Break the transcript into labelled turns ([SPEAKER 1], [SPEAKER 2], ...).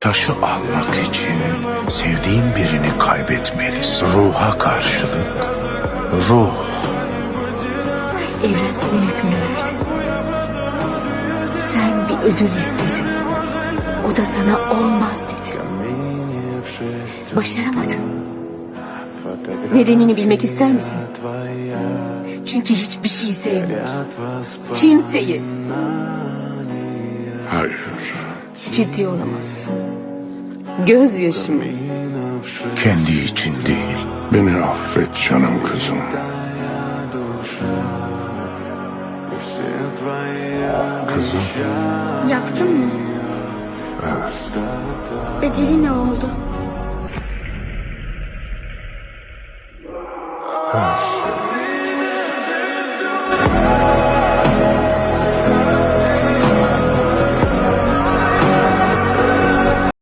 [SPEAKER 1] Taşı almak için sevdiğin birini kaybetmelisin. Ruha karşılık ruh.
[SPEAKER 2] Evren senin hükmünü verdi. Sen bir ödül istedin. O da sana olmaz dedi. Başaramadın. Nedenini bilmek ister misin? Çünkü hiçbir şey sevmiyorsun. Kimseyi.
[SPEAKER 1] Hayır.
[SPEAKER 2] Ciddi olamazsın gözyaşımı.
[SPEAKER 1] Kendi için değil.
[SPEAKER 3] Beni affet canım kızım. Kızım.
[SPEAKER 4] Yaptın mı? Evet. Bedeli ne oldu? Her şey.